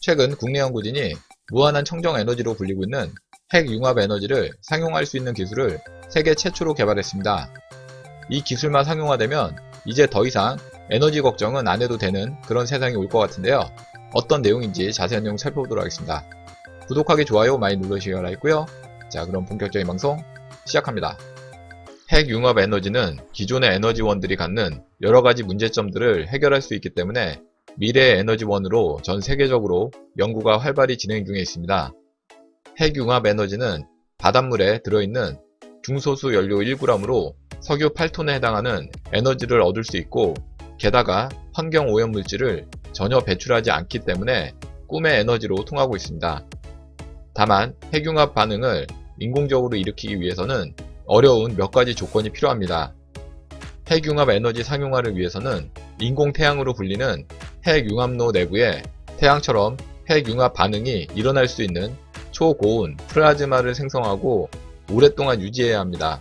최근 국내 연구진이 무한한 청정 에너지로 불리고 있는 핵 융합 에너지를 상용할 수 있는 기술을 세계 최초로 개발했습니다. 이 기술만 상용화되면 이제 더 이상 에너지 걱정은 안 해도 되는 그런 세상이 올 것 같은데요. 어떤 내용인지 자세한 내용 살펴보도록 하겠습니다. 구독하기, 좋아요 많이 눌러주시기 바라겠고요. 자, 그럼 본격적인 방송 시작합니다. 핵 융합 에너지는 기존의 에너지원들이 갖는 여러 가지 문제점들을 해결할 수 있기 때문에 미래의 에너지원으로 전 세계적으로 연구가 활발히 진행 중에 있습니다. 핵융합 에너지는 바닷물에 들어있는 중소수 연료 1g으로 석유 8톤에 해당하는 에너지를 얻을 수 있고 게다가 환경 오염 물질을 전혀 배출하지 않기 때문에 꿈의 에너지로 통하고 있습니다. 다만 핵융합 반응을 인공적으로 일으키기 위해서는 어려운 몇 가지 조건이 필요합니다. 핵융합 에너지 상용화를 위해서는 인공 태양으로 불리는 핵융합로 내부에 태양처럼 핵융합 반응이 일어날 수 있는 초고온 플라즈마를 생성하고 오랫동안 유지해야 합니다.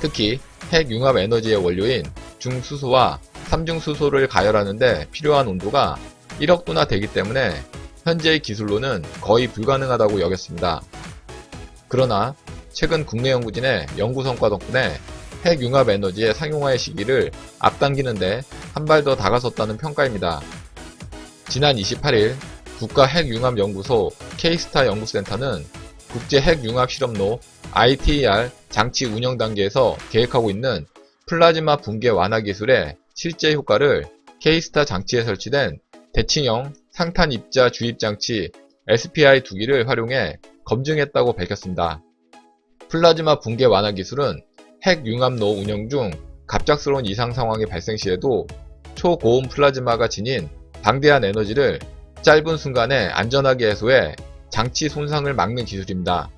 특히 핵융합 에너지의 원료인 중수소와 삼중수소를 가열하는데 필요한 온도가 1억 도나 되기 때문에 현재의 기술로는 거의 불가능하다고 여겼습니다. 그러나 최근 국내 연구진의 연구 성과 덕분에 핵융합 에너지의 상용화의 시기를 앞당기는데 한 발 더 다가섰다는 평가입니다. 지난 28일 국가핵융합연구소 K스타 연구센터는 국제핵융합실험로 ITER 장치 운영 단계에서 계획하고 있는 플라즈마 붕괴 완화 기술의 실제 효과를 K스타 장치에 설치된 대칭형 상탄 입자 주입 장치 SPI 두 기를 활용해 검증했다고 밝혔습니다. 플라즈마 붕괴 완화 기술은 핵융합로 운영 중 갑작스러운 이상 상황이 발생 시에도 초고온 플라즈마가 지닌 방대한 에너지를 짧은 순간에 안전하게 해소해 장치 손상을 막는 기술입니다.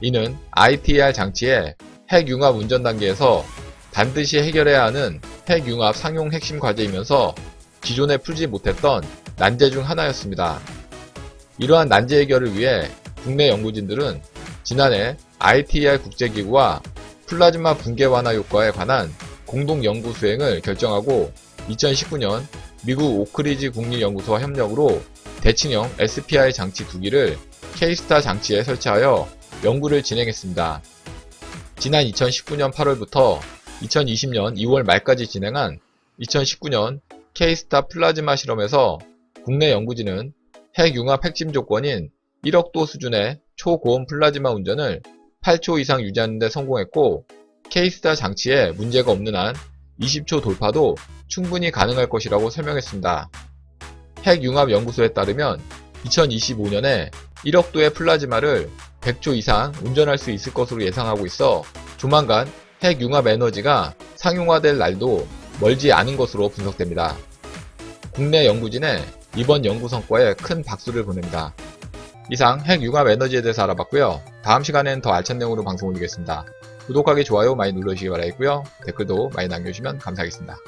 이는 ITR 장치의 핵융합 운전 단계에서 반드시 해결해야 하는 핵융합 상용 핵심 과제이면서 기존에 풀지 못했던 난제 중 하나였습니다. 이러한 난제 해결을 위해 국내 연구진들은 지난해 ITR 국제기구와 플라즈마 붕괴 완화 효과에 관한 공동 연구 수행을 결정하고 2019년 미국 오크리지 국립연구소와 협력으로 대칭형 SPI 장치 두 기를 K스타 장치에 설치하여 연구를 진행했습니다. 지난 2019년 8월부터 2020년 2월 말까지 진행한 2019년 K스타 플라즈마 실험에서 국내 연구진은 핵융합 핵심 조건인 1억도 수준의 초고온 플라즈마 운전을 8초 이상 유지하는 데 성공했고 K스타 장치에 문제가 없는 한 20초 돌파도 충분히 가능할 것이라고 설명했습니다. 핵융합연구소에 따르면 2025년에 1억 도의 플라즈마를 100초 이상 운전할 수 있을 것으로 예상하고 있어 조만간 핵융합 에너지가 상용화될 날도 멀지 않은 것으로 분석됩니다. 국내 연구진의 이번 연구 성과에 큰 박수를 보냅니다. 이상 핵융합 에너지에 대해서 알아봤고요. 다음 시간엔 더 알찬 내용으로 방송 올리겠습니다. 구독하기, 좋아요 많이 눌러주시기 바라겠고요. 댓글도 많이 남겨주시면 감사하겠습니다.